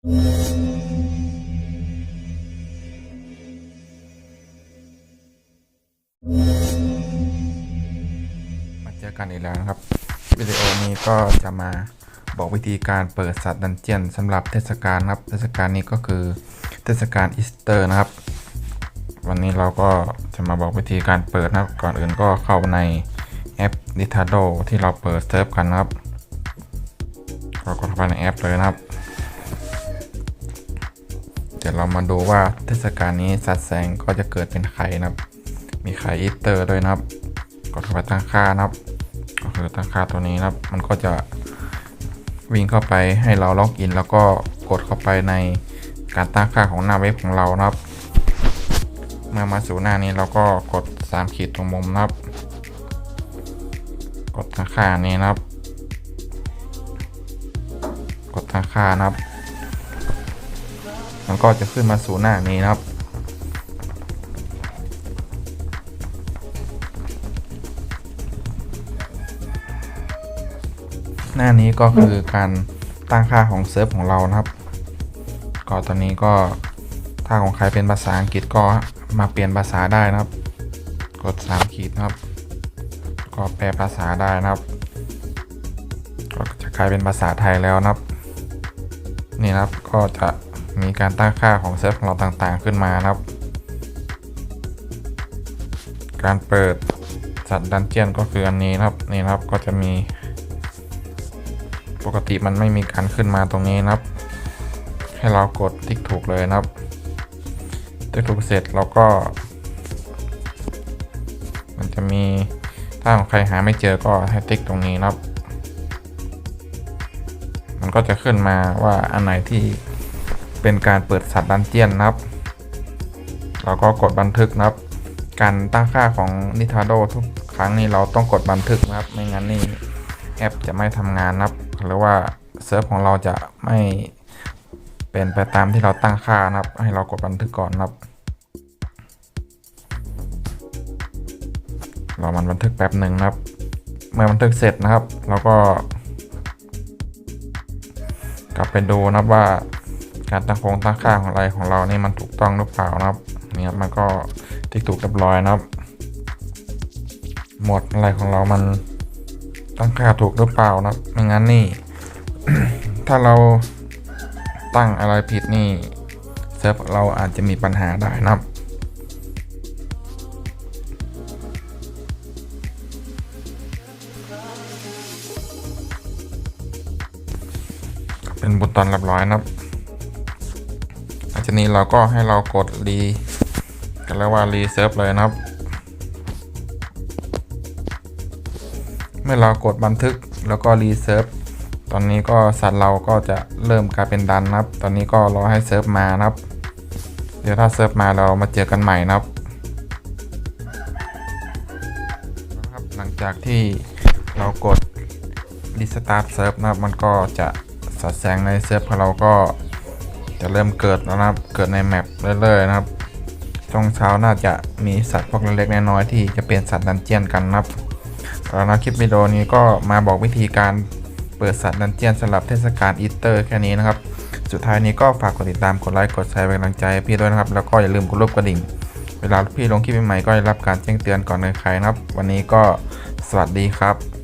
มาเจอกันอีกแล้วนะครับ วิดีโอนี้ก็จะมาบอกวิธีการเปิดสัตว์ดันเจียนสำหรับเทศกาลนะครับ เทศกาลนี้ก็คือเทศกาลอีสเตอร์นะครับ วันนี้เราก็จะมาบอกวิธีการเปิดนะครับ ก่อนอื่นก็เข้าในแอป Nintendo ที่เราเปิดเซิร์ฟกันนะครับ เราก็เข้าไปในแอปเลยนะครับ เดี๋ยวเรามาดูว่าเทศกาลนี้สัตว์แสงก็จะเกิดเป็นไข่นะครับ มีไข่อีสเตอร์ด้วยนะครับกดเข้าไปตั้งค่านะครับ ก็คือตั้งค่าตัวนี้นะครับ มันก็จะวิ่งเข้าไปให้เราล็อกอิน แล้วก็กดเข้าไปในการตั้งค่าของหน้าเว็บของเรานะครับ เมื่อมาสู่หน้านี้เราก็กด3ขีดตรงมุมนะครับ กดตั้งค่านี้นะครับ กดตั้งค่านะครับ มันก็จะขึ้นมาสู่หน้านี้นะครับ หน้านี้ก็คือการตั้งค่าของเซิร์ฟของเรานะครับ ก็ตอนนี้ก็ถ้าของใครเป็นภาษาอังกฤษก็มาเปลี่ยนภาษาได้นะครับ กด3ขีดนะครับ ก็แปลภาษาได้นะครับก็จะกลายเป็นภาษาไทยแล้วนะครับ นี่นะครับก็จะ มีการตั้งค่าของเซฟของเราต่างๆขึ้นมานะครับ การเปิดสัตว์ดันเจียนก็คืออันนี้นะครับนี่นะครับก็จะมี ปกติมันไม่มีการขึ้นมาตรงนี้นะครับ ให้เรากดติ๊กถูกเลยนะครับ ติ๊กถูกเสร็จเราก็ มันจะมีถ้าของใครหาไม่เจอก็ให้ติ๊กตรงนี้นะครับ มันก็จะขึ้นมาว่าอันไหนที่ เป็นการเปิดสัตว์ดันเจียนนะครับ เราก็กดบันทึกนะครับ การตั้งค่าของ Nintendo ทุกครั้งนี้เราต้องกดบันทึกนะครับ ไม่งั้นนี่แอปจะไม่ทำงานนะครับ หรือว่าเซิร์ฟของเราจะไม่เป็นไปตามที่เราตั้งค่านะครับ ให้เรากดบันทึกก่อนนะครับ เรามันบันทึกแป๊บหนึ่งนะครับ เมื่อบันทึกเสร็จนะครับ เราก็ กลับไปดูนะครับว่า การตั้งโครงตั้งค่าของอะไรของเรานี่มันถูกต้องหรือเปล่านะครับนี่ครับมันก็ติ๊กถูกเรียบร้อยนะครับหมดอะไรของเรามันตั้งค่าถูกหรือเปล่านะครับไม่งั้นนี่ ถ้าเราตั้งอะไรผิดนี่เซิร์ฟเราอาจจะมีปัญหาได้นะครับเป็นบุตรเรียบร้อยนะครับ หลังจากนี้เราก็ให้เรากดรีกันแล้วว่ารีเซิร์ฟเลยนะครับ เมื่อเรากดบันทึกแล้วก็รีเซิร์ฟตอนนี้ก็สัตว์เราก็จะเริ่มกลายเป็นดันนะครับ ตอนนี้ก็รอให้เซิร์ฟมานะครับ เดี๋ยวถ้าเซิร์ฟมาเรามาเจอกันใหม่นะครับนะครับหลังจากที่เรากดรีสตาร์ทเซิร์ฟนะครับ มันก็จะสัดแสงในเซิร์ฟของเราก็ จะเริ่มเกิดแล้วนะครับ เกิดในแมปเรื่อยๆนะครับ ช่วงเช้าน่าจะมีสัตว์พวกเล็กๆน้อยๆที่จะเป็นสัตว์ดันเจียนกันนะครับแล้วนะคลิปวิดีโอนี้ก็มาบอกวิธีการเปิดสัตว์ดันเจียนสำหรับเทศกาลอีสเตอร์แค่นี้นะครับ สุดท้ายนี้ก็ฝากกดติดตาม กดไลค์ กดแชร์เป็นกำลังใจให้พี่ด้วยนะครับ แล้วก็อย่าลืมกดรูปกระดิ่ง เวลาพี่ลงคลิปใหม่ๆก็จะรับการแจ้งเตือนก่อนใครนะครับ วันนี้ก็สวัสดีครับ